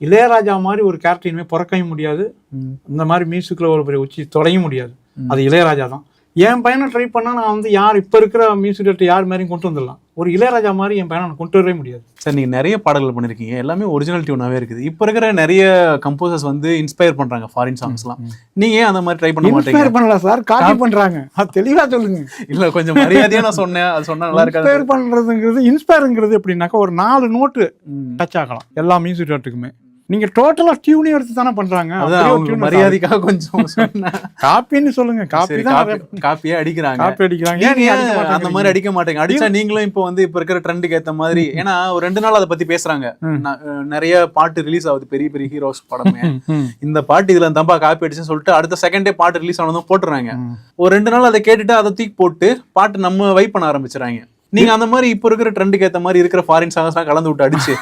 இளையராஜா மாதிரி ஒரு கேரக்டர் இனிமேல் பிறக்கவும் முடியாது. இந்த மாதிரி மியூசிக்கில் ஒரு பெரிய உச்சி தொடையும் முடியாது. அது இளையராஜா தான். என் பையனை ட்ரை பண்ணா நான் வந்து யார் இப்போ இருக்கிற மியூசிக் டேரக்டர் யார் மாதிரியும் கொண்டு வந்துடலாம். ஒரு இளையராஜா மாதிரி என் பையனை கொண்டு வரவே முடியாது. சார் நீங்க நிறைய பாடல்கள் பண்ணிருக்கீங்க. எல்லாமே ஒரிஜினல் டியூனாவே இருக்குது. இப்போ இருக்கிற நிறைய கம்போசர்ஸ் வந்து இன்ஸ்பயர் பண்றாங்க ஃபாரின் சாங்ஸ்லாம் நீங்க ஏன் அந்த மாதிரி ட்ரை பண்ண மாட்டீங்க? இன்ஸ்பயர் பண்ணல சார். காப்பி பண்றாங்க. அது தெளிவா சொல்லுங்க. இல்ல கொஞ்சம் மரியாதையா நான் சொன்னேன். அது சொன்னா நல்லா இருக்காது. இன்ஸ்பயர் பண்றதுங்கிறது இன்ஸ்பயருங்கிறது எப்படின்னாக்கா ஒரு நாலு நோட்டு. டச் ஆகலாம். எல்லா மியூசிக் டேரக்டருக்குமே நீங்க டோட்டலா டியூனே எடுத்து தானே பண்றாங்க. மரியாதைக்காக கொஞ்சம் காப்பின்னு சொல்லுங்க. காப்பி காப்பியே அடிக்கிறாங்க. காப்பி அடிக்கிறாங்க. ஏன் அந்த? மாதிரி அடிக்க மாட்டேங்க? அடிச்சா நீங்களும் இப்போ வந்து இப்போ இருக்கிற ட்ரெண்டுக்கு ஏத்த மாதிரி. ஏன்னா ஒரு ரெண்டு நாள் அதை பத்தி பேசுறாங்க. நிறைய பாட்டு ரிலீஸ் ஆகுது. பெரிய பெரிய ஹீரோஸ் படமே. இந்த பாட்டு இதுல தம்பா காப்பி அடிச்சுன்னு சொல்லிட்டு அடுத்த செகண்டே பாட்டு ரிலீஸ் ஆனதும் போட்டுறாங்க. ஒரு ரெண்டு நாள் அதை கேட்டுட்டு அதை தூக்கி போட்டு பாட்டு நம்ம வைப் பண்ண ஆரம்பிச்சுறாங்க நீங்க அந்த மாதிரி இப்போ இருக்கிற ட்ரெண்டுக்கு ஏத்த மாதிரி இருக்கிற ஃபாரின் சாங்ஸ் கலந்து விட்டு அடிச்சு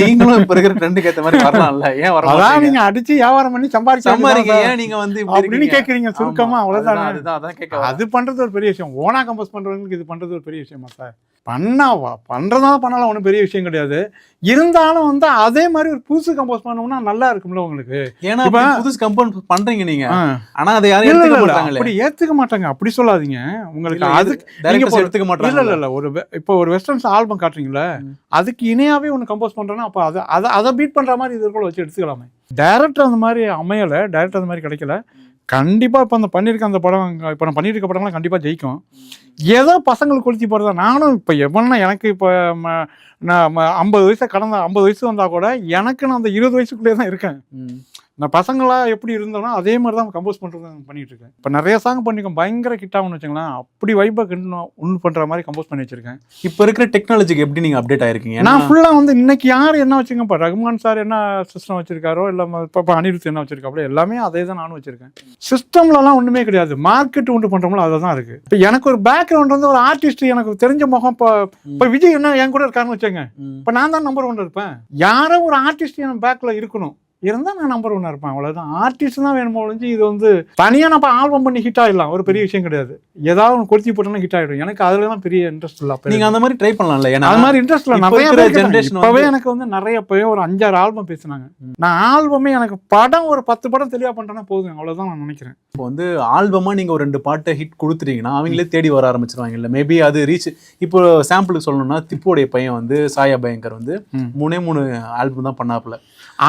நீங்களும் இப்ப இருக்கிற ட்ரெண்டுக்கு ஏத்த மாதிரி வரலாம்ல? ஏன் வரலாம் நீங்க அடிச்சு வியாபாரம் பண்ணி சம்பாதிச்சு சம்பாதிக்க ஏன் நீங்க வந்து அப்படின்னு? கேக்குறீங்க சுருக்கமா அவ்வளவுதானே. அதான் கேட்க. அது பண்றது ஒரு பெரிய விஷயம். ஓனா கம்போஸ் பண்றவங்களுக்கு இது பண்றது ஒரு பெரிய விஷயமா சார்? பண்ணாவா? பண்றதா பண்ணலாம் ஒன்றும் பெரிய விஷயம் கிடையாது. இருந்தாலும் வந்து அதே மாதிரி ஒரு புதுசு கம்போஸ் பண்ணோம்னா நல்லா இருக்கும்ல உங்களுக்கு. ஏன்னா இப்ப- புதுசு கம்பவுண்ட் பண்றீங்க நீங்க. ஆ. ஆனா அதை யாரும் இல்ல, மாட்டாங்களே. அப்படி ஏத்துக்க மாட்டாங்க. அப்படி சொல்லாதீங்க. உங்களுக்கு அதுக்கு directors நீங்க எடுத்துக்க மாட்டாங்க. இல்ல இல்ல ஒரு இப்போ ஒரு வெஸ்டர்ன்ஸ் ஆல்பம் காட்டுறீங்களா. அதுக்கு இணையாவே ஒன்று கம்போஸ் பண்றேன்னா அப்போ அதை அதை அதை பீட் பண்ற மாதிரி இது கூட வச்சு எடுத்துக்கலாமே. டைரக்டர் அந்த மாதிரி அமையல. டைரக்டர் அந்த மாதிரி கிடைக்கல. கண்டிப்பாக இப்போ அந்த பண்ணியிருக்க அந்த படம் இப்போ நான் பண்ணிட்டு இருக்க படம்லாம் கண்டிப்பாக ஜெயிக்கும். ஏதோ பசங்களுக்கு கொளுத்தி போறதா நானும் இப்போ எவ்வளோனா எனக்கு இப்போ ம- நான் ஐம்பது வயசை கடந்த ஐம்பது வயசு வந்தால் கூட எனக்கு நான் அந்த இருபது வயசுக்குள்ளே தான் இருக்கேன் நான் பசங்களா எப்படி இருந்தோனோ அதே மாதிரி தான் கம்போஸ் பண்ணுறது பண்ணிட்டு இருக்கேன். இப்போ நிறைய சாங் பண்ணிருக்கேன். பயங்கர கிட் ஆகும்னு வச்சுங்களேன் அப்படி வைப்பை கிண்டணும் உன் பண்ற மாதிரி கம்போஸ் பண்ணி வச்சிருக்கேன். இப்ப இருக்கிற டெக்னாலஜிக்கு எப்படி நீங்க அப்டேட் ஆயிருக்கீங்க? நான் ஃபுல்லா வந்து இன்னைக்கு யார் என்ன வச்சுங்க இப்போ ரகுமான் சார் என்ன சிஸ்டம் வச்சிருக்காரோ இல்லை இப்போ அனிருத் என்ன வச்சிருக்காப்ல எல்லாமே அதே தான் நானும் வச்சிருக்கேன். சிஸ்டம்லலாம் ஒண்ணுமே கிடையாது. மார்க்கெட் ஒன்று பண்றோம்ல அதை தான் இருக்கு. இப்போ எனக்கு ஒரு பேக்ரவுண்ட் வந்து ஒரு ஆர்டிஸ்ட் எனக்கு தெரிஞ்ச முகம் இப்போ இப்போ விஜய் என்ன என் கூட இருக்காருன்னு வச்சுங்க. இப்போ நான் தான் நம்பர் ஒன் இருப்பேன். யாரோ ஒரு ஆர்டிஸ்ட் என் பேக்கில் இருக்கணும். இருந்தால் நான் நம்பர் ஒன்னாக இருப்பேன் அவ்வளோதான் ஆர்டிஸ்ட் தான் வேணுமோ ஒழிஞ்சு இது வந்து தனியாக நம்ம ஆல்பம் பண்ணி ஹிட் ஆகிடலாம் ஒரு பெரிய விஷயம் கிடையாது. ஏதாவது ஒன்று கொளுத்தி போட்டோம்னா ஹிட் ஆகிடும் எனக்கு அதுலலாம் பெரிய இன்ட்ரெஸ்ட் இல்லை அப்ப நீங்க அந்த மாதிரி ட்ரை பண்ணலாம்ல. ஏன்னா அது மாதிரி இன்ட்ரெஸ்ட் இல்லை. நிறைய கேட்டாங்க. இப்பவே எனக்கு வந்து நிறைய பேர் ஒரு அஞ்சாறு ஆல்பம் பேசுனாங்க. நான் ஆல்பமே எனக்கு படம் ஒரு பத்து படம் தெளிவாக பண்ணுறேன்னா போதும். அவ்வளோதான் நான் நினைக்கிறேன். இப்போ வந்து ஆல்பமா நீங்க ஒரு ரெண்டு பாட்டை ஹிட் கொடுத்துட்டீங்கன்னா அவங்களே தேடி வர ஆரம்பிச்சிருவாங்க. இல்ல மேபி அது ரீச் இப்போ சாம்பிளுக்கு சொல்லணும்னா திப்புடைய பையன் வந்து சாயா பயங்கர் வந்து. மூணே மூணு ஆல்பம் தான் பண்ணாப்புல.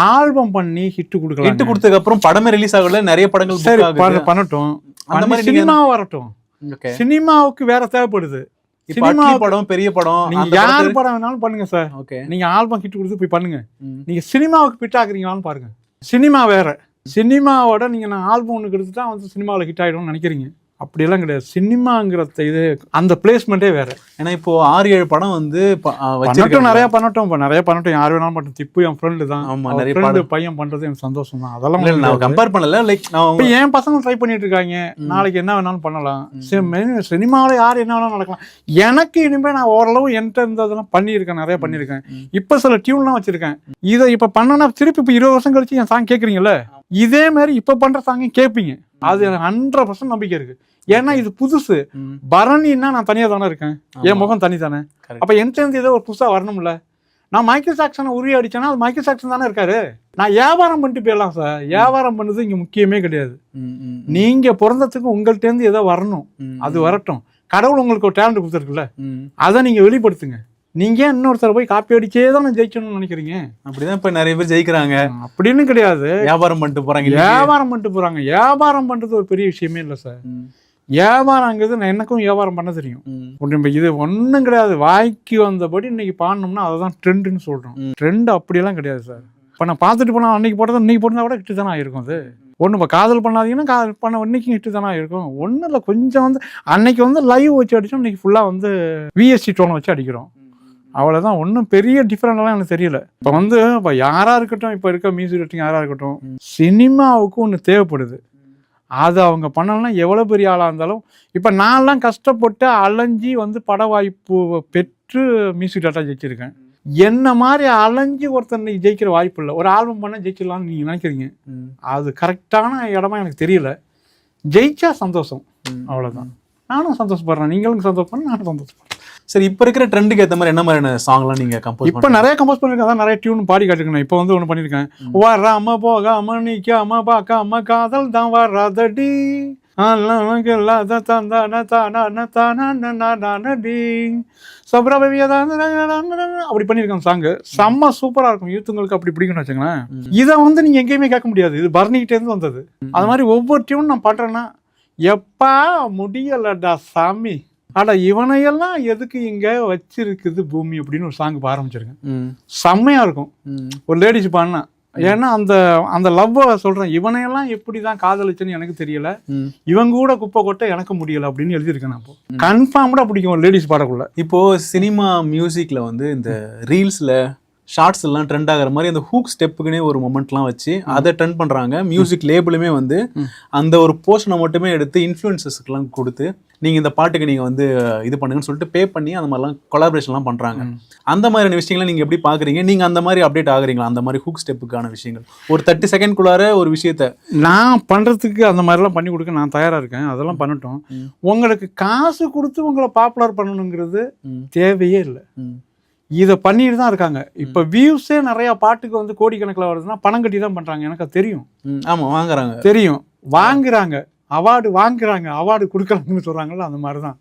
ஆல்பம் பண்ணி ஹிட் கொடுக்கலாம். ஹிட் கொடுத்ததுக்கு அப்புறம் படமே ரிலீஸ் ஆகல நிறைய படங்கள் சரி பண்ண- பண்ணட்டும். அந்த மாதிரி சினிமா வரட்டும். சினிமாவுக்கு வேற தேவைப்படுது. சினிமாவுக்கு- படம் பெரிய படம் நீங்க யார் படம் வேணாலும் பண்ணுங்க சார் ஓகே நீங்க ஆல்பம் ஹிட் கொடுத்து போய் பண்ணுங்க. நீங்க சினிமாவுக்கு ஃபிட் ஆகுறீங்களான்னு பாருங்க. சினிமா வேற. சினிமாவோட நீங்க நான் ஆல்பம் ஒன்று கொடுத்துட்டா வந்து சினிமாவில் ஹிட் ஆயிடும்னு நினைக்கிறீங்க. அப்படியெல்லாம் கிடையாது. சினிமாங்கிற இது அந்த பிளேஸ்மெண்ட்டே வேற. ஏன்னா இப்போ ஆறு ஏழு படம் வந்து பண்ணட்டும். நிறைய பண்ணட்டும். இப்போ நிறைய பண்ணட்டும். யார் வேணாலும் பண்ணட்டும். திப்பு என் ஃப்ரெண்டு தான். ஆமா, அவர் நிறைய பாடம். பையன் பண்றது எனக்கு சந்தோஷம் தான். அதெல்லாம் நான். கம்பேர் பண்ணல. லைக் நான் இப்போ என் பசங்க ட்ரை பண்ணிட்டு இருக்காங்க. நாளைக்கு என்ன வேணாலும் பண்ணலாம். சினிமாவில் யார் என்ன வேணாலும் நடக்கலாம். எனக்கு இனிமே நான் ஓரளவு என்கிட்ட இருந்ததெல்லாம் பண்ணியிருக்கேன். நிறைய பண்ணியிருக்கேன். இப்போ சில டியூன்லாம் வச்சிருக்கேன். இதை இப்போ பண்ணனா திருப்பி இப்போ இருபது வருஷம் கழிச்சு என் சாங் கேட்குறீங்கல்ல இதே மாதிரி இப்போ பண்ற சாங்கையும் கேட்பீங்க அது எனக்கு ஹண்ட்ரட் பர்சன்ட் நம்பிக்கை இருக்கு. ஏன்னா இது புதுசு. பரணின்னா நான் தனியாக தானே இருக்கேன். என். முகம் தனி தானே. அப்போ என்கிட்ட இருந்து ஏதோ ஒரு புதுசாக வரணும்ல. நான் மைக்கேல் ஜாக்சனை உருவி அடிச்சேன்னா அது மைக்கேல் ஜாக்சன் தானே இருக்காரு. நான் வியாபாரம் பண்ணிட்டு போயிடலாம் சார் வியாபாரம் பண்ணது இங்கே முக்கியமே கிடையாது. நீங்க பிறந்ததுக்கு உங்கள்ட்ட இருந்து ஏதோ வரணும். அது வரட்டும். கடவுள் உங்களுக்கு ஒரு டேலண்ட் கொடுத்துருக்குல்ல. அதை நீங்க வெளிப்படுத்துங்க. நீங்க ஏன் இன்னொருத்தர போய் காப்பி அடிச்சே தான் ஜெயிக்கணும்னு நினைக்கிறீங்க? அப்படிதான் இப்ப நிறைய பேர் ஜெயிக்கிறாங்க. அப்படின்னு கிடையாது. வியாபாரம் பண்ணிட்டு போறாங்க இல்லையா? வியாபாரம் பண்ணிட்டு போறாங்க. வியாபாரம் பண்றது ஒரு பெரிய விஷயமே இல்லை சார். வியாபாரங்கிறது நான் எனக்கும் வியாபாரம் பண்ண தெரியும். ம். ஒண்ணும் இது ஒன்றும் கிடையாது. வாய்க்கு வந்தபடி இன்னைக்கு பாடணும்னா அதை தான் ட்ரெண்டுன்னு சொல்றோம். ம். ட்ரெண்ட் அப்படியெல்லாம் கிடையாது சார். இப்போ நான் பார்த்துட்டு போனா அன்னைக்கு போட்டது இன்னைக்கு போட்டதா கூட ஹிட்டு தானே ஆயிருக்கும் அது. ஒன்று இப்போ காதல் பண்ணாதீங்கன்னா காதல் பண்ண இன்னைக்கும் ஹிட்டு தானே ஆயிருக்கும். ஒன்றும் இல்லை கொஞ்சம் வந்து அன்னைக்கு வந்து லைவ் வச்சு அடிச்சோம் இன்னைக்கு ஃபுல்லாக வந்து விஎஸ்சி டோனை வச்சு அடிக்கிறோம். அவ்வளோதான் ஒன்றும் பெரிய டிஃப்ரெண்ட்லாம் எனக்கு தெரியல. இப்போ வந்து இப்போ யாராக இருக்கட்டும் இப்போ இருக்க மியூசிக் டேரக்டர் யாராக இருக்கட்டும் சினிமாவுக்கு ஒன்று தேவைப்படுது. அது அவங்க பண்ணலன்னா எவ்வளோ பெரிய ஆளாக இருந்தாலும் இப்போ நான்லாம் கஷ்டப்பட்டு அலைஞ்சி வந்து பட வாய்ப்பு பெற்று மியூசிக் டேரக்டர் ஜெயிச்சிருக்கேன். என்ன மாதிரி அலைஞ்சு ஒருத்தர் இன்னைக்கு ஜெயிக்கிற வாய்ப்பு இல்லை. ஒரு ஆல்பம் பண்ண ஜெயிச்சிடலாம்னு நீங்கள் நினைக்கிறீங்க? அது கரெக்டான இடமா எனக்கு தெரியல. ஜெயிச்சா சந்தோஷம். ம். அவ்வளவுதான். நானும் சந்தோஷப்படுறேன். நீங்களும் சந்தோஷப்படுறேன் நானும் சந்தோஷப்படுறேன். சரி இப்ப இருக்கிற ட்ரெண்டுக்கு ஏத்த மாதிரி என்ன மாதிரியான சாங்லாம் நீங்க கம்போஸ் இப்போ நிறைய கம்போஸ் பண்ணிருக்கேன். அதான் நிறைய டியூன் பாடி காட்டிருக்கேன். இப்போ வந்து ஒன்று பண்ணியிருக்கேன் வராம போகாம நிக்காம பார்க்காம காதல் தான் வராதடி. அல்லவங்க இல்லாத தந்தான தானான தானான நானடி சப்ரபவியதான் அப்படி பண்ணியிருக்கேன் சாங்கு செம்ம சூப்பரா இருக்கும். யூத்துங்களுக்கு அப்படி பிடிக்கும்னு வச்சுங்களேன் இதை வந்து நீங்க எங்கேயுமே கேட்க முடியாது. இது பரணிக்கிட்டே இருந்து வந்தது. அது மாதிரி ஒவ்வொரு டியூன் நான் பண்றேன்னா எப்பா முடியலடா சாமி. அட இவனையெல்லாம் எதுக்கு இங்க வச்சிருக்குது பூமி அப்படின்னு ஒரு சாங் ஆரம்பிச்சிருக்கேன். ம், செம்மையா இருக்கும். ஒரு லேடிஸ் பாடினா. ஏன்னா அந்த அந்த லவ்வை சொல்றேன். இவனையெல்லாம் எப்படி தான் காதலிச்சுன்னு எனக்கு தெரியல. இவங்க கூட குப்பை கொட்ட எனக்கு முடியல அப்படின்னு எழுதியிருக்கேன் நான் இப்போ. கன்ஃபார்ம்டா பிடிக்கும் லேடிஸ் பாடக்குள்ள. இப்போ சினிமா மியூசிக்ல வந்து இந்த ரீல்ஸ்ல ஷார்ட்ஸ் எல்லாம் ட்ரெண்ட் ஆகிற மாதிரி அந்த ஹூக் ஸ்டெப்புக்குனே ஒரு மொமெண்ட்லாம் வச்சு அதை ட்ரெண்ட் பண்றாங்க. மியூசிக் லேபிளுமே வந்து அந்த ஒரு போர்ஷனை மட்டுமே எடுத்து இன்ஃப்ளூயன்சஸ்க்குலாம் கொடுத்து நீங்க இந்த பாட்டுக்கு நீங்க வந்து இது பண்ணுங்கன்னு சொல்லிட்டு பே பண்ணி அந்த மாதிரிலாம் கொலாபரேஷன்லாம் பண்றாங்க. அந்த மாதிரியான விஷயங்களை நீங்க எப்படி பாக்குறீங்க? நீங்க அந்த மாதிரி அப்டேட் ஆகுறீங்களா? அந்த மாதிரி ஹூக் ஸ்டெப்புக்கான விஷயங்கள். ஒரு தேர்ட்டி செகண்ட்குள்ளார ஒரு விஷயத்த நான் பண்றதுக்கு அந்த மாதிரிலாம் பண்ணி கொடுக்க நான் தயாரா இருக்கேன். அதெல்லாம் பண்ணட்டும். உங்களுக்கு காசு கொடுத்து உங்களை பாப்புலர் பண்ணணுங்கிறது தேவையே இல்லை. இதை பண்ணிட்டு தான் இருக்காங்க. இப்போ வியூஸே நிறைய பாட்டுக்கு வந்து கோடிக்கணக்கில் வருதுன்னா பணம் கட்டி தான் பண்றாங்க. எனக்கு தெரியும். ம், ஆமா வாங்குறாங்க. தெரியும். வாங்குறாங்க. அவார்டு வாங்குறாங்க. அவார்டு கொடுக்கலாம்னு சொல்றாங்கல்ல அந்த மாதிரி தான்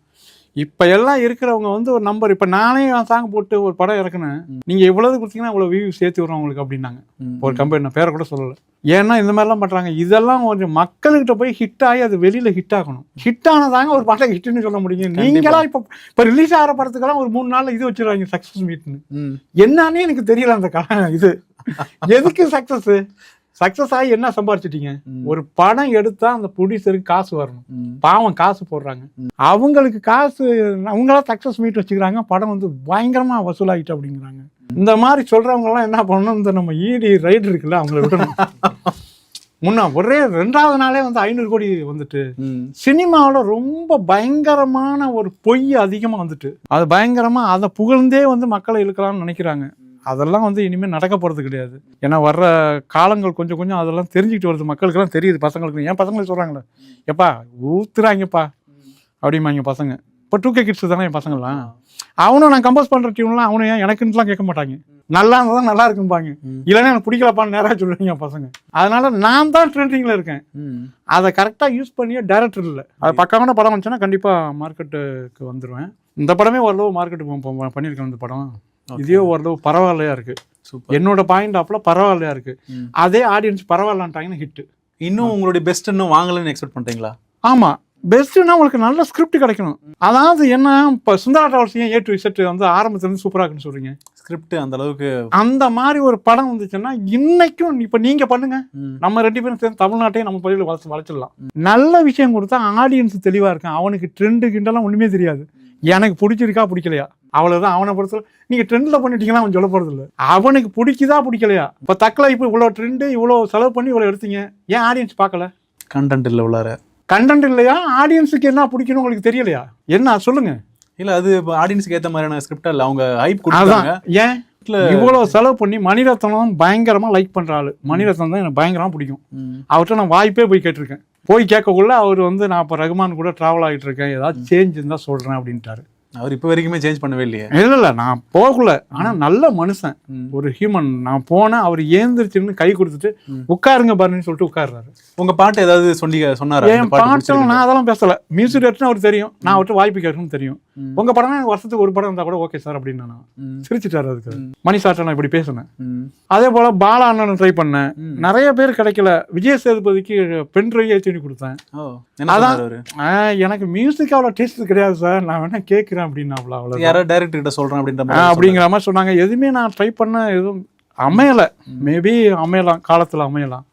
இப்போ எல்லாம் இருக்கிறவங்க வந்து ஒரு நம்பர் இப்போ நானே சாங் போட்டு ஒரு படம் இறக்குனேன். நீங்க இவ்வளவு கொடுத்தீங்கன்னா இவ்வளவு வியூ சேர்த்து விடுறோம் உங்களுக்கு அப்படின்னாங்க. ஒரு கம்பெனி நான் பேரை கூட சொல்லலை. ஏன்னா இந்த மாதிரிலாம் பண்றாங்க. இதெல்லாம் கொஞ்சம் மக்கள்கிட்ட போய் ஹிட் ஆகி அது வெளியில ஹிட் ஆகணும். ஹிட் ஆனதாங்க ஒரு பாட்டை ஹிட்னு சொல்ல முடியும். நீங்களா இப்போ இப்போ ரிலீஸ் ஆகிற படத்துக்கெல்லாம் ஒரு மூணு நாள்ல இது வச்சிருவாங்க சக்ஸஸ் மீட்னு என்னன்னே எனக்கு தெரியல அந்த கா இது. எதுக்கு சக்சஸ் சக்சஸ் ஆகி என்ன சம்பாரிச்சிட்டீங்க. ஒரு படம் எடுத்தா அந்த ப்ரொடியூசருக்கு காசு வரணும். பாவம் காசு போடுறாங்க. அவங்களுக்கு காசு அவங்களா சக்சஸ் மீட் வச்சுக்கிறாங்க. படம் வந்து பயங்கரமா வசூலாகிட்டு அப்படிங்கிறாங்க. இந்த மாதிரி சொல்றவங்க எல்லாம் என்ன பண்ணணும்? இந்த நம்ம ஈடி ரைடு இருக்குல்ல அவங்கள விடணும். முன்ன ஒரே ரெண்டாவது நாளே வந்து ஐநூறு கோடி வந்துட்டு. சினிமாவில் ரொம்ப பயங்கரமான ஒரு பொய் அதிகமாக வந்துட்டு. அது பயங்கரமா அதை புகழ்ந்தே வந்து மக்களை இழுக்கலாம்னு நினைக்கிறாங்க. அதெல்லாம் வந்து இனிமேல் நடக்க போகிறது கிடையாது. ஏன்னா வர்ற காலங்கள் கொஞ்சம் கொஞ்சம் அதெல்லாம் தெரிஞ்சுக்கிட்டு வருது. மக்களுக்கெல்லாம் தெரியுது பசங்களுக்கு. ஏன் பசங்களுக்கு சொல்கிறாங்களே எப்பா ஊத்துறாங்கப்பா. அப்படிம்பாங்க பசங்க. இப்போ டூ கே கிட்ஸ் தானே என் பசங்களாம் அவனும் நான் கம்போஸ் பண்ணுற டியூன்லாம் அவனும் ஏன் எனக்குன்னுலாம் கேட்க மாட்டாங்க. நல்லா இருந்தால் நல்லா இருக்கும்பாங்க. இல்லைன்னா எனக்கு பிடிக்கலப்பான்னு நேராக சொல்லுவீங்க பசங்க. அதனால நான் தான் ட்ரெண்டிங்கில் இருக்கேன். அதை கரெக்டாக யூஸ் பண்ணியே டேரக்டர் இல்லை. அது பக்கமான படம் வந்துச்சுன்னா கண்டிப்பாக மார்க்கெட்டுக்கு வந்துடுவேன் இந்த படமே ஓரளவு மார்க்கெட்டுக்கு பண்ணியிருக்கேன் இந்த படம். இதே ஓரளவு பரவாயில்லையா இருக்கு. என்னோட பாயிண்ட் ஆப்ல பரவாயில்லையா இருக்கு. அதே ஆடியன்ஸ் பரவாயில்லன்ட்டாங்கன்னா ஹிட் இன்னும் உங்களுடைய பெஸ்ட் இன்னும் வாங்கலன்னு எக்ஸ்பெக்ட் பண்றீங்களா ஆமா. பெஸ்ட்னா உங்களுக்கு நல்ல ஸ்கிரிப்ட் கிடைக்கணும். அதாவது என்ன இப்போ சுந்தரா டிராவல்ஸ் ஏன் ஏ டு இசட் வந்து ஆரம்பத்துலேருந்து சூப்பராக இருக்குன்னு சொல்றீங்க? ஸ்கிரிப்ட் அந்த அளவுக்கு அந்த மாதிரி ஒரு படம் வந்துச்சுன்னா இன்னைக்கும் இப்போ நீங்க பண்ணுங்க. நம்ம ரெண்டு பேரும் சேர்ந்து தமிழ்நாட்டையும் நம்ம பகுதியில் வளர்ச்சி வளர்ச்சிடலாம். நல்ல விஷயம் கொடுத்தா ஆடியன்ஸ் தெளிவா இருக்கான் அவனுக்கு ட்ரெண்டு கிண்டெல்லாம் ஒண்ணுமே தெரியாது. எனக்கு பிடிச்சிருக்கா பிடிக்கலையா? அவ்வளவுதான். அவனை பொறுத்தல நீங்க ட்ரெண்ட்ல பண்ணிட்டீங்கன்னா அவன் சொல்ல போறது இல்ல அவனுக்கு பிடிக்குதா பிடிக்கலையா? இப்ப தக்கல இப்போ இவ்வளவு ட்ரெண்டு இவ்வளவு செலவு பண்ணி இவ்வளவு எடுத்தீங்க. ஏன் ஆடியன்ஸ் பார்க்கல? கண்டென்ட் இல்ல உள்ளார. கண்டென்ட் இல்லையா? ஆடியன்ஸுக்கு என்ன பிடிக்கணும் உங்களுக்கு தெரியலையா? என்ன? சொல்லுங்க. இல்ல அது ஆடியன்ஸ்க்கு ஏத்த மாதிரியான ஸ்கிரிப்ட் இல்ல? அவங்க ஹைப் கொடுத்தாங்க ஏன்? இவ்வளவு செலவு பண்ணி மணிரத்னம் பயங்கரமா லைக் பண்ற ஆளு. மணிரத்னம் தான் எனக்கு பயங்கரமா பிடிக்கும். அவர்கிட்ட நான் வாய்ப்பே போய் கேட்டிருக்கேன். போய் கேட்கக்குள்ள அவர் வந்து நான் இப்போ ரகுமான் கூட டிராவல் ஆகிட்டு இருக்கேன். ஏதாவது சேஞ்ச் இருந்தால் சொல்கிறேன் அப்படின்ட்டாரு. அவர் இப்ப வரைக்குமே சேஞ்ச் பண்ணவே இல்லையே. இல்லை இல்லை நான் போகல. ஆனால் நல்ல மனுஷன். ஒரு ஹியூமன் நான் போனேன் அவர் ஏந்திரிச்சுன்னு கை கொடுத்துட்டு உட்காருங்க பாருன்னு சொல்லிட்டு உட்காருறாரு. உங்க பாட்டு ஏதாவது சொன்னீங்க சொன்னாரா? என் இந்த பாட்டு பாட்டம் பிடிச்சிருக்கு. நான் அதெல்லாம் பேசல. மியூசிக் டேரக்டர்னு அவருக்கு தெரியும். நான் அவர்கிட்ட வாய்ப்பு கேட்கணும்னு தெரியும். ம். உங்க படம் வருஷத்துக்கு ஒரு படம் இருந்தா கூட ஓகே சார் அப்படின்னு நான் சிரிச்சிட்டாரு அதுக்கு. மணி சார்ட்ட நான் இப்படி பேசினேன். அதே போல பாலா அண்ணன் ட்ரை பண்ணேன். நிறைய பேர் கிடைக்கல. விஜய் சேதுபதிக்கு பென் ட்ரைவ் ஏற்றி கொடுத்தேன். அதான். அவரு எனக்கு மியூசிக் அவ்வளோ டேஸ்ட் கிடையாது சார் நான் வேணா கேட்குறேன் அப்படின்னாப்ல அவ்வளோ யாரோ டைரக்டர் கிட்ட சொல்றேன் அப்படின்ற அப்படிங்கிற மாதிரி சொன்னாங்க. எதுவுமே நான் ட்ரை பண்ண எதுவும் அமையல. மேபி அமையலாம் காலத்துல அமையலாம்.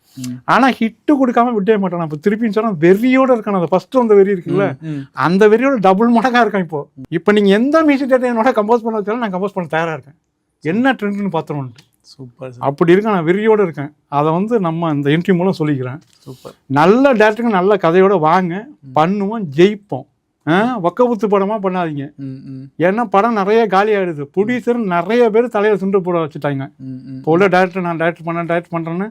ஆனா ஹிட்டு கொடுக்காம விட்டே மாட்டேன் இப்போ திருப்பின்னு சொன்னா வெறியோட இருக்கான் அந்த ஃபர்ஸ்ட் வந்த வெறி இருக்குல்ல? அந்த வெறியோட டபுள் மடங்கா இருக்கேன் இப்போ. இப்போ நீங்க எந்த மியூசிக் டேட்டை என்னோட கம்போஸ் பண்ண வச்சாலும் நான் கம்போஸ் பண்ண தயாரா இருக்கேன். என்ன ட்ரெண்ட்னு பார்த்துருவோன்ட்டு சூப்பர் அப்படி இருக்கேன் நான் வெறியோட இருக்கேன். அதை வந்து நம்ம இந்த இன்டர்வியூ மூலம் சொல்லிக்கிறேன். சூப்பர் நல்ல டேரக்டருங்க நல்ல கதையோட வாங்க. பண்ணுவோம் ஜெயிப்போம். வக்கபுத்து படமா பண்ணாதீங்க. ஏன்னா படம் நிறைய காலி ஆயிடுது ப்ரொடியூசர் நிறைய பேர் தலையில துண்டு போட வச்சுட்டாங்க. இப்போ உள்ள டேரக்டர் நான் டேரக்டர் பண்ணேன் டேரக்டர் பண்ணுறேன்னு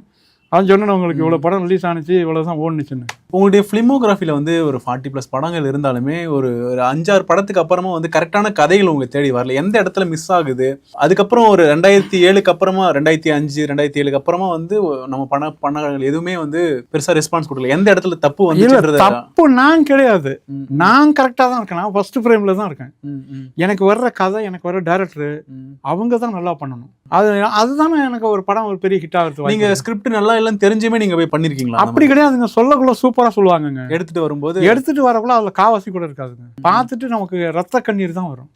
அதான் சொன்னேன் உங்களுக்கு இவ்வளோ படம் ரிலீஸ் ஆனிச்சு இவ்வளோ தான் ஓடுனுச்சுன்னு. உங்களுடைய ஃபிலிமோகிராஃபியில் வந்து ஒரு ஃபார்ட்டி ப்ளஸ் படங்கள் இருந்தாலுமே ஒரு ஒரு அஞ்சாறு படத்துக்கு அப்புறமா வந்து கரெக்டான கதைகள் உங்களுக்கு தேடி வரல. எந்த இடத்துல மிஸ் ஆகுது? அதுக்கப்புறம் ஒரு ரெண்டாயிரத்தி ஏழுக்கு அப்புறமா ரெண்டாயிரத்தி அஞ்சு ரெண்டாயிரத்தி ஏழுக்கு அப்புறமா வந்து நம்ம பண பணங்கள் எதுவுமே வந்து பெருசா ரெஸ்பான்ஸ் கொடுக்கல. எந்த இடத்துல தப்பு வந்து தப்பு நான் கிடையாது. நான் கரெக்டாக தான் இருக்கேன். நான் ஃபர்ஸ்ட் ஃப்ரேமில் தான் இருக்கேன். எனக்கு வர்ற கதை எனக்கு வர்ற டேரக்டர் அவங்க தான் நல்லா பண்ணணும். அது அதுதானே எனக்கு ஒரு படம் ஒரு பெரிய ஹிட் ஆகுறது நீங்க ஸ்கிரிப்ட் நல்லா இல்லைன்னு தெரிஞ்சுமே நீங்க போய் பண்ணிருக்கீங்களா? அப்படி கிடையாதுங்க. சொல்லக்குள்ள சூப்பரா சொல்லுவாங்கங்க. எடுத்துட்டு வரும்போது எடுத்துட்டு வரக்குள்ள அதுல காவாசி கூட இருக்காதுங்க. பார்த்துட்டு நமக்கு ரத்த கண்ணீர் தான் வரும்.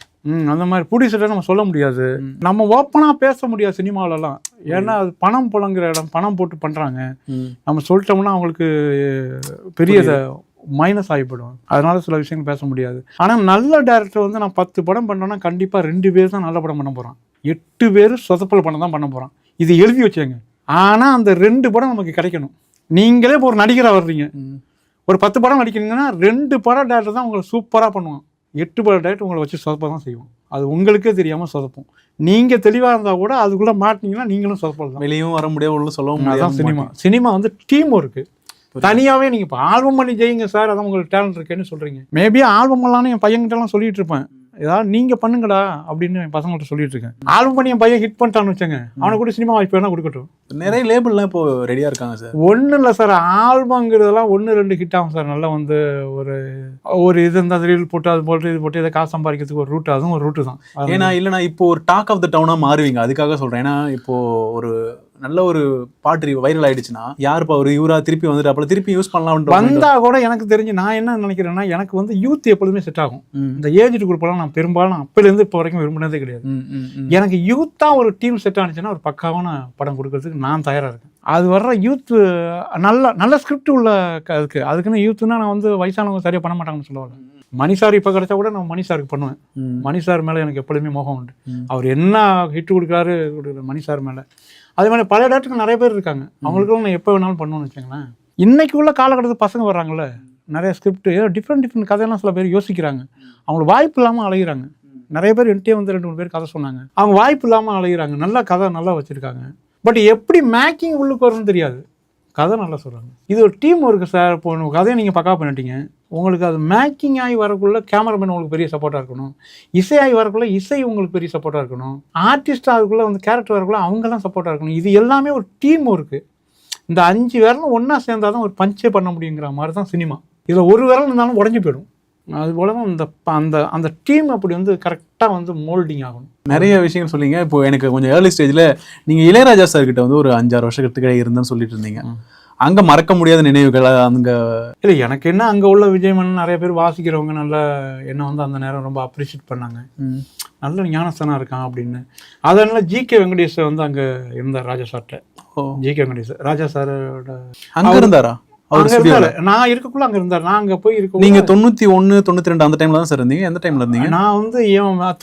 அந்த மாதிரி புடிச்சிட்ட நம்ம சொல்ல முடியாது. நம்ம ஓப்பனா பேச முடியாது சினிமாவிலலாம் ஏன்னா அது பணம் புழங்குற இடம் பணம் போட்டு பண்றாங்க. நம்ம சொல்லிட்டோம்னா அவங்களுக்கு பெரிய மைனஸ் ஆகிப்படும். அதனால சில விஷயங்கள் பேச முடியாது. ஆனால் நல்ல டேரக்டர் வந்து நான் பத்து படம் பண்ணோன்னா கண்டிப்பாக ரெண்டு பேர் தான் நல்ல படம் பண்ண போகிறான் எட்டு பேர் சொதப்பல் படம் தான் பண்ண போகிறான் இது எழுதி வச்சேங்க. ஆனால் அந்த ரெண்டு படம் நமக்கு கிடைக்கணும். நீங்களே இப்போ ஒரு நடிகராக வர்றீங்க. ஒரு பத்து படம் நடிக்கிறீங்கன்னா ரெண்டு படம் டேரக்டர் தான் உங்களை சூப்பராக பண்ணுவான். எட்டு படம் டேரக்டர் உங்களை வச்சு சொதப்ப தான் செய்வோம் அது உங்களுக்கே தெரியாமல் சொதப்போம். நீங்கள் தெளிவாக இருந்தால் கூட அதுக்குள்ளே மாட்டினீங்கன்னா நீங்களும் சொதப்பல் தான் வெளியும் வர முடியாது உள்ள சொல்லவும் அதான் முடியாது சினிமா. சினிமா வந்து டீம் ஒர்க்கு தனியாவே நீங்க இப்போ ஆல்பம் பண்ணி ஜெயிங்க சார் அதான் உங்களுக்கு டேலண்ட் இருக்கேன்னு சொல்றீங்க. மேபி ஆல்பம் பண்ணலாம்னு என் பையன்கிட்ட எல்லாம் சொல்லிட்டு இருப்பேன். ஏதாவது நீங்க பண்ணுங்கடா அப்படின்னு என் பசங்கள்ட்ட சொல்லிட்டு இருக்கேன் ஆல்பம் பண்ணி என் பையன் ஹிட் பண்ணிட்டான்னு வச்சுங்க அவனுக்கு கூட சினிமா வாய்ப்பு வேணா கொடுக்கட்டும். நிறைய லேபிள்லாம் இப்போ ரெடியா இருக்காங்க சார் ஒன்றும் இல்லை சார் ஆல்பங்கிறதெல்லாம் ஒன்று ரெண்டு ஹிட் ஆகும் சார் நல்லா வந்து ஒரு ஒரு இது இருந்தால் ரீல் போட்டு அது போட்டு இது போட்டு இதை காசு சம்பாதிக்கிறதுக்கு ஒரு ரூட் அதுவும் ஒரு ரூட்டு தான். ஏன்னா இல்லைனா இப்போ ஒரு டாக் ஆஃப் த டவுனா மாறுவீங்க. அதுக்காக சொல்றேன். ஏன்னா இப்போ ஒரு நல்ல ஒரு பாட்டு வைரல் ஆயிடுச்சுன்னா யாருப்பா ஒரு இவரா திருப்பி வந்துட்டு அப்புறம் திருப்பி யூஸ் பண்ணலாம்ன்ற வந்தா கூட எனக்கு தெரிஞ்சு நான் என்ன நினைக்கிறேன்னா எனக்கு வந்து யூத் எப்பொழுதுமே செட் ஆகும். இந்த ஏஜ் குரூப்பெல்லாம் நான் பெரும்பாலும் அப்போலேருந்து இப்போ வரைக்கும் விரும்பினதே கிடையாது. எனக்கு யூத்தாக ஒரு டீம் செட் ஆனிச்சுன்னா ஒரு பக்காவான படம் கொடுக்கறதுக்கு நான் தயாராக இருக்கேன். அது வர்ற யூத் நல்ல நல்ல ஸ்கிரிப்ட் உள்ள அதுக்கு. அதுக்குன்னு யூத்னா நான் வந்து வயசானவங்க சரியாக பண்ண மாட்டாங்கன்னு சொல்ல வரல மணி சார் இப்போ கிடைச்சா கூட நான் மணி சாருக்கு பண்ணுவேன். மணி சார் மேலே எனக்கு எப்பொழுதுமே மோகம் உண்டு. அவர் என்ன ஹிட் கொடுக்குறாரு கொடுக்குற மணி சார் மேலே. அதே மாதிரி பழைய டேரக்டருக்கு நிறைய பேர் இருக்காங்க. அவங்களுக்கும் நான் எப்போ வேணாலும் பண்ணுவேன்னு வச்சுங்களேன் இன்னைக்கு உள்ள காலகட்டத்தில் பசங்க வர்றாங்கல்ல நிறைய ஸ்கிரிப்ட் ஏதோ டிஃப்ரெண்ட் டிஃப்ரெண்ட் கதையெல்லாம் சில பேர் யோசிக்கிறாங்க. அவங்களுக்கு வாய்ப்பு இல்லாமல் அலைகிறாங்க நிறைய பேர் என்கிட்டயே வந்து ரெண்டு மூணு பேர் கதை சொன்னாங்க. அவங்க வாய்ப்பு இல்லாமல் அலைகிறாங்க நல்லா கதை நல்லா வச்சுருக்காங்க. பட் எப்படி மேக்கிங் உள்ளுக்கு வரும்னு தெரியாது. கதை நல்லா சொல்கிறாங்க இது ஒரு டீம் ஒர்க்கு சார் இப்போ கதையை நீங்கள் பக்கா பண்ணிட்டீங்க. உங்களுக்கு அது மேக்கிங் ஆகி வரக்குள்ள கேமராமேன் உங்களுக்கு பெரிய சப்போர்ட்டாக இருக்கணும். இசை ஆகி வரக்குள்ள இசை உங்களுக்கு பெரிய சப்போர்ட்டாக இருக்கணும். ஆர்டிஸ்ட் அதுக்குள்ளே வந்து கேரக்டர் வரக்குள்ள அவங்கெல்லாம் சப்போர்ட்டாக இருக்கணும். இது எல்லாமே ஒரு டீம் ஒர்க்கு இந்த அஞ்சு விரலும் ஒன்றா சேர்ந்தாதான் தான் ஒரு பஞ்சே பண்ண முடியுங்கிற மாதிரி தான் சினிமா இதில் ஒரு விரல் இருந்தாலும் உடஞ்சி போயிடும். அது போல தான் இந்த ப- அந்த அந்த டீம் அப்படி வந்து கரெக்டாக வந்து மோல்டிங் ஆகணும். நிறைய விஷயங்கள் சொன்னீங்க இப்போ எனக்கு கொஞ்சம் ஏர்லி ஸ்டேஜ்ல நீங்க இளையராஜா சார் கிட்ட வந்து ஒரு அஞ்சாறு வருஷத்துக்கு இருந்தேன்னு சொல்லிட்டு இருந்தீங்க. அங்க மறக்க முடியாத நினைவுகள் அங்க இல்லை எனக்கு என்ன அங்கே உள்ள விஜயமன் நிறைய பேர் வாசிக்கிறவங்க நல்ல என்ன வந்து அந்த நேரம் ரொம்ப அப்ரிஷியேட் பண்ணாங்க. நல்ல ஞானஸ்தானம் இருக்கான் அப்படின்னு. அதனால ஜிகே வெங்கடேஷ் வந்து அங்கே இருந்தார் ராஜா சார்கிட்ட ஓ. ஜிகே வெங்கடேஷ் ராஜா சாரோட அங்க இருந்தாரா? அவர் அங்க? இருந்தாரு. நான் இருக்கக்குள்ள அங்க இருந்தார். நான் அங்க போய் இருக்க நீங்க தொண்ணூத்தி ஒண்ணு தொண்ணூத்தி ரெண்டு அந்த டைம்ல தான் சார் இருந்தீங்க? எந்த டைம்ல இருந்தீங்க? நான் வந்து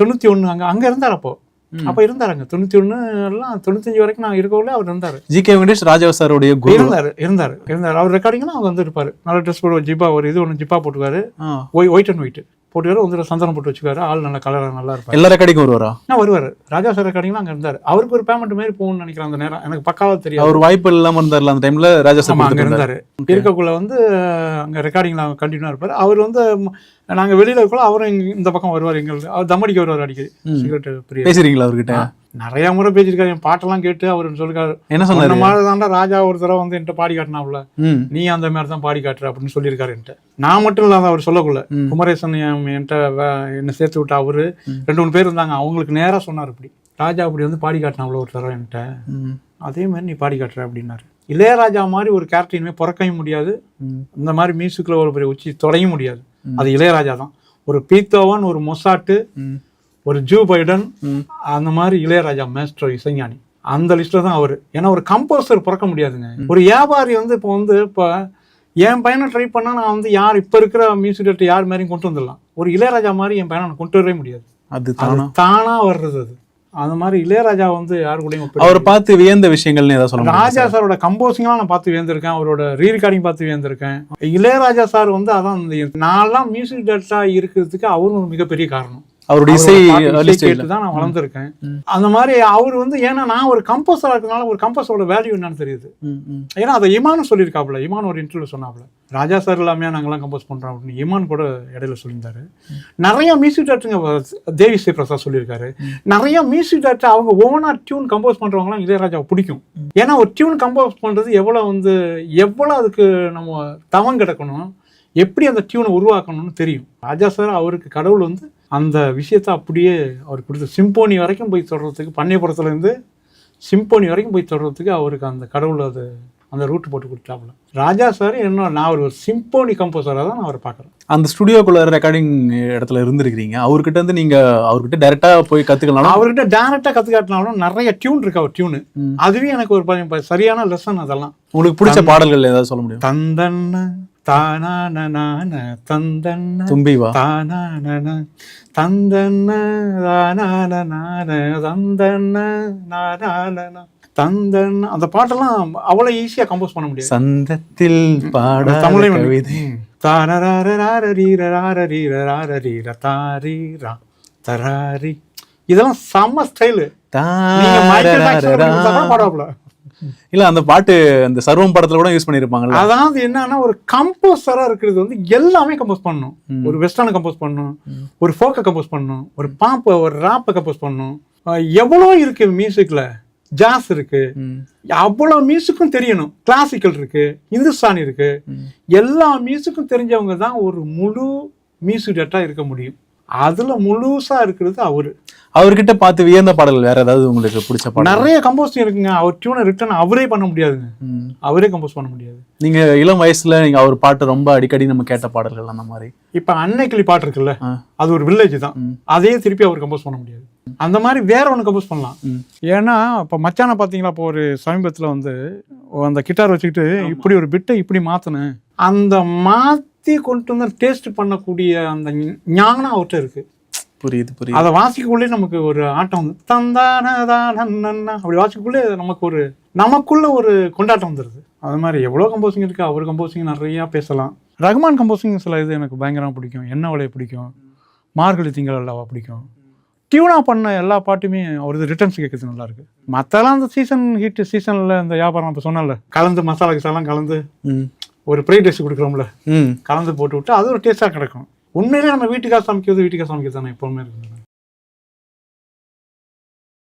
தொண்ணூத்தி ஒண்ணு அங்க அங்க இருந்தார் அப்போ. அப்ப இருந்தாருங்க தொண்ணூத்தி ஒண்ணு எல்லாம் தொண்ணூத்தஞ்சு வரைக்கும் நான் இருக்கக்குள்ள அவர் இருந்தாரு. ஜி கே வெங்கடேஷ் ராஜா சாருடைய இருந்தாரு இருந்தாரு இருந்தாரு. அவர் ரெக்கார்டிங்னா அவங்க வந்து இருப்பாரு. நல்ல ட்ரெஸ் போடுவார் ஜிப்பா ஒரு இது ஒன்று ஜிப்பா போட்டுக்காரு ஒயிட் அண்ட் ஒயிட் போட்டுக்காரு வந்து சந்தனம் போட்டு வச்சுக்காரு ஆள் நல்ல கலர் நல்லா இருப்பாரு. எல்லா ரெக்கார்டிங்கும் வருவாரா? நான் வருவாரு. ராஜா சார் ரெக்கார்டிங்லாம் அங்க இருந்தாரு. அவருக்கு ஒரு பேமெண்ட் மாதிரி போகணும்னு நினைக்கிறேன் அந்த நேரம். எனக்கு பக்காவா தெரியாது. அவர் வாய்ப்பு இல்லாம இருந்தார்ல அந்த டைம்ல ராஜா சார் அங்க. இருந்தாரு. இருக்கக்குள்ள வந்து அங்க ரெக்கார்டிங்ல கண்டினியூ இருப்பாரு. அவர் வந்து ம், நாங்க வெளியில இருக்கக்குள்ள அவரும் இந்த பக்கம் வருவார். எங்களுக்கு அவர் தம்மடிக்க வருவார் அடிக்கடி. சிகரெட் பேசுறீங்களா அவர்கிட்ட? நிறைய முறை பேசியிருக்காரு என் பாட்டெல்லாம் கேட்டு அவர் சொல்லிருக்காரு என்ன மாதிரி தாண்டா ராஜா ஒரு தடவை வந்து என்கிட்ட பாடி காட்டினாப்ல. நீ அந்த மாதிரி தான் பாடி காட்டுற அப்படின்னு சொல்லியிருக்காரு என்கிட்ட நான் மட்டும் இல்லாத அவர் சொல்லக்குள்ள. குமரேசன் என் என்கிட்ட என்னை சேர்த்து விட்ட அவரு. ரெண்டு மூணு பேர் இருந்தாங்க அவங்களுக்கு நேரா சொன்னார் இப்படி ராஜா அப்படி வந்து பாடி காட்டினாப்ல ஒரு தடவை என்கிட்ட. அதே மாதிரி நீ பாடி காட்டுற அப்படின்னாரு இளையராஜா மாதிரி ஒரு கேரக்டர் இனிமேல் பிறக்கவும் முடியாது. இந்த மாதிரி மியூசிக்கில் ஒரு பெரிய உச்சி தொடையும் முடியாது. அது இளையராஜா தான் ஒரு பீத்தோவன் ஒரு மொசாட்டு. ஒரு ஜூ பைடன். அந்த மாதிரி இளையராஜா மேஸ்ட்ரோ இசைஞானி. அந்த லிஸ்ட்ல தான் அவர். ஏன்னா ஒரு கம்போசர் பிறக்க முடியாதுங்க. ஒரு வியாபாரி வந்து இப்போ வந்து இப்போ என் பையனை ட்ரை பண்ணா நான் வந்து யார் இப்போ இருக்கிற மியூசிக் டேரக்டர் யார் மாதிரியும் கொண்டு வந்துடலாம். ஒரு இளையராஜா மாதிரி என் பையனை நான் கொண்டு வரவே முடியாது. அது அது தானா தானா வர்றது அது. அந்த மாதிரி இளையராஜா வந்து யாரு கூடயும் அவர் பார்த்து வியந்த விஷயங்கள்னு ஏதாவது சொல்ல முடியுமா ராஜா சாரோட கம்போசிங்லாம் நான் பார்த்து வியந்திருக்கேன். அவரோட ரீ ரெக்கார்டிங் பார்த்து வியந்திருக்கேன். இளையராஜா சார் வந்து அதான் நான்லாம் மியூசிக் டேரக்டரா இருக்கிறதுக்கு அவரும் ஒரு மிகப்பெரிய காரணம். அவருடைய இசை. கேட்டு தான் நான் வளர்ந்துருக்கேன். அந்த மாதிரி அவர் வந்து ஏன்னா நான் ஒரு கம்போசராக இருக்கிறதுனால ஒரு கம்போஸரோட வேல்யூ என்னன்னு தெரியுது. ஏன்னா அதை இமானும் சொல்லியிருக்காப்புல இமான் ஒரு இன்டர்வியூ சொன்னாப்புல ராஜா சார் இல்லாமையா நாங்கெல்லாம் கம்போஸ் பண்றோம் அப்படின்னு இமான் கூட இடையில சொல்லியிருந்தாரு. நிறைய மியூசிக் டேரக்டருங்க தேவி ஸ்ரீ பிரசாத் சொல்லியிருக்காரு. நிறைய மியூசிக் டேரக்டர் அவங்க ஓனா டியூன் கம்போஸ் பண்றவங்களாம் இளையராஜாவை பிடிக்கும். ஏன்னா ஒரு டியூன் கம்போஸ் பண்றது எவ்வளவு வந்து எவ்வளவு அதுக்கு நம்ம தவம் கிடக்கணும் எப்படி அந்த டியூனை உருவாக்கணும்னு தெரியும். ராஜா சார் அவருக்கு கடவுள் வந்து அந்த விஷயத்தை அப்படியே அவர் கொடுத்து சிம்போனி வரைக்கும் போய் தொடர்றதுக்கு பண்ணையபுரத்துல இருந்து சிம்போனி வரைக்கும் போய் தொடர்றதுக்கு அவருக்கு அந்த கடவுள் அது அந்த ரூட் போட்டு கொடுத்தாப்புல. ராஜா சார் என்ன நான் ஒரு சிம்போனி கம்போசராக தான் நான் அவரை பார்க்குறேன். அந்த ஸ்டுடியோக்குள்ள ரெக்கார்டிங் இடத்துல இருந்திருக்கிறீங்க. அவர்கிட்ட இருந்து நீங்க அவர்கிட்ட டைரக்டா போய் கத்துக்கலாம் அவர்கிட்ட டேரக்டாக கற்றுக்காட்டினாலும் நிறைய டியூன் இருக்கு அவர் டியூனு. அதுவே எனக்கு ஒரு சரியான லெசன் அதெல்லாம். உங்களுக்கு பிடிச்ச பாடல்கள் ஏதாவது சொல்ல முடியும்? தந்தன்ன தானான தந்தன்ன தும்பி வா. தானான தந்தன்ன தானான தந்தன்ன நானான தந்தன் அந்த பாட்டெல்லாம் அவ்வளோ ஈஸியாக கம்போஸ் பண்ண முடியாது. சந்தத்தில் பாட தமிழை கவிதை. தாரீர தாரீரா தராரி இதெல்லாம் செம்ம ஸ்டைலு நீங்க இல்ல அந்த பாட்டு அந்த சர்வம் படத்துல கூட யூஸ் பண்ணிருப்பாங்கல்ல. அதாவது என்னன்னா ஒரு கம்போசரா இருக்கிறது வந்து எல்லாமே கம்போஸ் பண்ணணும் ஒரு வெஸ்டர்னை கம்போஸ் பண்ணணும் ஒரு ஃபோக்கை கம்போஸ் பண்ணணும் ஒரு பாப்பை ஒரு ராப்பை கம்போஸ் பண்ணணும் அஹ் எவ்வளோ இருக்கு மியூசிக்ல ஜாஸ் இருக்கு. ம். அவ்வளோ மியூசிக்கும் தெரியணும். கிளாசிக்கல் இருக்கு. இந்துஸ்தானி இருக்கு. எல்லா மியூசிக்கும் தெரிஞ்சவங்க தான் ஒரு முழு மியூசிக் டேட்டா இருக்க முடியும். அதுல முழுசா இருக்கிறது அவரு. அவர்கிட்ட பார்த்து வியந்த பாடல்கள் வேற ஏதாவது உங்களுக்கு பிடிச்ச பாடல் நிறைய கம்போஸ் இருக்குங்க அவர் டியூனை ரிட்டர்ன் அவரே பண்ண முடியாதுங்க. ம். அவரே கம்போஸ் பண்ண முடியாது. நீங்க இளம் வயசுல நீங்க அவர் பாட்டு ரொம்ப அடிக்கடி நம்ம கேட்ட பாடல்கள் அந்த மாதிரி? இப்ப அன்னைக்கிளி பாட்டு இருக்குல்ல. அது ஒரு வில்லேஜ் தான். ம். அதையே திருப்பி அவர் கம்போஸ் பண்ண முடியாது. அந்த மாதிரி வேற ஒன்று கம்போஸ் பண்ணலாம். ம். ஏன்னா இப்போ மச்சானை பார்த்தீங்களா இப்போ ஒரு சமீபத்தில் வந்து அந்த கிட்டார் வச்சுக்கிட்டு இப்படி ஒரு பிட்டை இப்படி மாற்றினேன் அந்த மாற்றி கொண்டு வந்து டேஸ்ட் பண்ணக்கூடிய அந்த ஞானம் அவர்கிட்ட இருக்கு. புரியுது புரியுது. அதை வாசிக்கக்குள்ளே நமக்கு ஒரு ஆட்டம் வந்து தந்தானதானன்னா அப்படி வாசிக்கக்குள்ளே நமக்கு ஒரு நமக்குள்ள ஒரு கொண்டாட்டம் வந்துடுது அது மாதிரி எவ்வளோ கம்போசிங் இருக்கு அவர் கம்போசிங் நிறையா பேசலாம். ரஹ்மான் கம்போசிங் சில இது எனக்கு பயங்கரமாக பிடிக்கும். என்ன வலையை பிடிக்கும்? மார்கழி திங்கள் அல்லவா பிடிக்கும்? டியூனா பண்ண எல்லா பாட்டுமே அவரது ரிட்டர்ன்ஸ் கேட்குறது நல்லா இருக்கு. மற்றெல்லாம் அந்த சீசன் ஹிட் சீசனில் இந்த வியாபாரம் இப்போ சொன்னல கலந்து மசாலா கிசாலாம் கலந்து. ஒரு ப்ரைட் ரைஸ் கொடுக்குறோம்ல கலந்து போட்டு விட்டு அது ஒரு டேஸ்ட்டாக கிடைக்கும். உண்மையிலே நம்ம வீட்டுக்காக சமைக்கிறது வீட்டுக்காக சமைக்கிறது தானே எப்பவுமே இருக்குது